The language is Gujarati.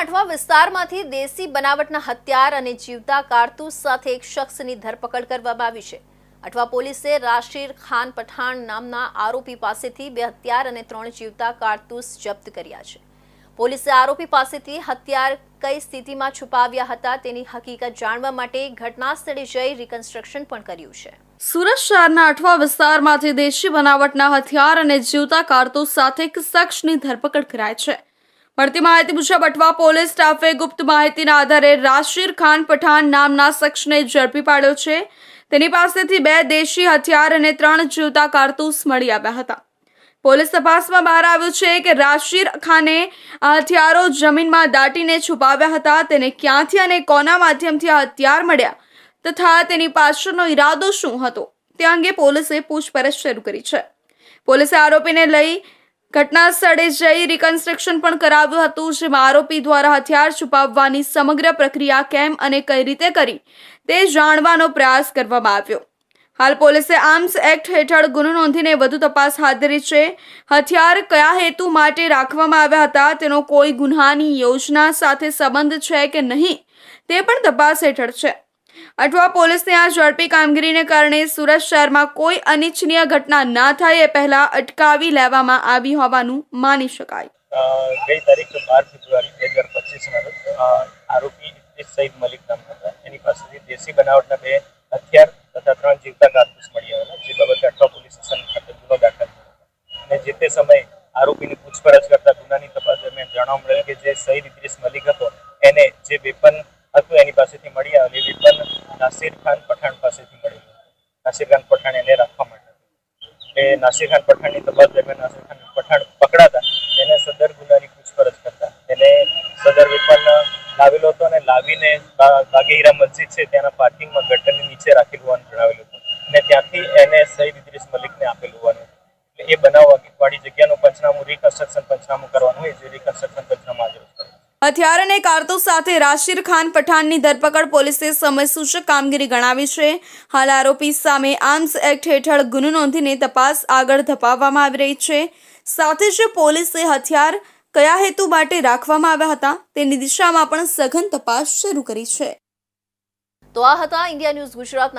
અઠવા વિસ્તારમાંથી દેશી બનાવટના હથિયાર અને જીવતા કારતૂસ સાથે એક શખ્સની ધરપકડ કરવામાં આવી છે. અઠવા પોલીસે રાશિર ખાન પઠાણ નામના આરોપી પાસેથી બે હથિયાર અને ત્રણ જીવતા કારતૂસ જપ્ત કર્યા છે. પોલીસે આરોપી પાસેથી હથિયાર કઈ સ્થિતિમાં છુપાવ્યા હતા તેની હકીકત જાણવા માટે ઘટના સ્થળે જઈ રિકન્સ્ટ્રક્શન પણ કર્યું છે. સુરત શહેરના અઠવા વિસ્તારમાંથી દેશી બનાવટના હથિયાર અને જીવતા કારતૂસ સાથે એક શખ્સની ધરપકડ કરાઈ છે. મળતી માહિતી મુજબ અઠવા પોલીસ સ્ટાફે ગુપ્ત માહિતીના આધારે રાશિર ખાન પઠાણ નામના શખ્સને ઝડપી પાડ્યો છે. તેની પાસેથી બે દેશી હથિયાર અને ત્રણ જીવતા કારતૂસ મળી આવ્યા હતા. પોલીસ તપાસમાં બહાર આવ્યું છે કે રાશિર ખાને આ હથિયારો જમીનમાં દાટીને છુપાવ્યા હતા. તેને ક્યાંથી અને કોના માધ્યમથી આ હથિયાર મળ્યા તથા તેની પાછળનો ઈરાદો શું હતો તે અંગે પોલીસે પૂછપરછ શરૂ કરી છે. પોલીસે આરોપીને લઈ ઘટના સ્થળે જઈ રિકન્સ્ટ્રક્શન પણ કરાવ્યું હતું, જેમાં આરોપી દ્વારા હથિયાર છુપાવવાની સમગ્ર પ્રક્રિયા કેમ અને કઈ રીતે કરી તે જાણવાનો પ્રયાસ કરવામાં આવ્યો. હાલ પોલીસે આર્મ્સ એક્ટ હેઠળ ગુનો નોંધીને વધુ તપાસ હાથ ધરી છે. હથિયાર કયા હેતુ માટે રાખવામાં આવ્યા હતા, તેનો કોઈ ગુન્હાની યોજના સાથે સંબંધ છે કે નહીં, તે પણ તપાસ હેઠળ છે. અઠવા પોલીસની આ ઝડપી કામગીરીને કારણે સુરત શહેરમાં કોઈ અનિચ્છનીય ઘટના ના થાય એ પહેલા અટકાવી લેવામાં આવી હોવાનું માની શકાય. ગઈ તારીખ બાર ફેબ્રુઆરી બે હજાર પચીસના રોજ આરોપી ઇદ્રીસ મલિક નામ હતા. એની પાસેથી દેશી બનાવટના બે હથિયાર તથા ત્રણ જીવતા કારતૂસ મળી આવેલા, જે બાબતે અઠવા પોલીસ સ્ટેશન ખાતે ગુનો દાખલ અને જે તે સમયે આરોપીની પૂછપરછ કરતા ગુનાની તપાસ દરમિયાન જાણવા મળેલ કે જે સઈદ ઇદ્રીસ મલિક હતું, એની પાસેથી મળી આવેલી વેપન નાસિર ખાન પઠાણ પાસેથી મળી નાસિર ખાન પઠાણ એને રાખવા માટે. હતું. એ નાસિર ખાન પઠાણની તપાસ દરમિયાન નાસિર ખાન પઠાણ પકડાતા, એને સદર ગુનાની પૂછપરછ કરતા. એને સદર વિપન લાવેલો હતો અને લાવીને બાગેહીરા મસ્જિદ છે, ત્યાંના પાર્કિંગમાં ગટરની નીચે રાખેલું હોવાનું જણાવેલું હતું. અને ત્યાંથી એને સહીદ ઇદ્રીસ મલિકને આપેલું હોવાનું. એટલે એ બનાવવા વાળી જગ્યાનું પંચનામું રિકન્સ્ટ્રક્શન પંચનામું કરવાનું હોય, જે રિકન્સ્ટ્રક્શન પંચનામું આજે રોજ કરવાનું. હથિયાર અને કારતૂસ સાથે રાશિર ખાન પઠાણની ધરપકડ પોલીસે સમયસૂચક કામગીરી ગણાવી છે. હાલ આરોપી સામે આર્મ્સ એક્ટ હેઠળ ગુનો નોંધીને તપાસ આગળ ધપાવવામાં આવી રહી છે. સાથે જ પોલીસે હથિયાર કયા હેતુ માટે રાખવામાં આવ્યા હતા તેની દિશામાં પણ સઘન તપાસ શરૂ કરી છે. તો આ હતા ઇન્ડિયા ન્યૂઝ ગુજરાતના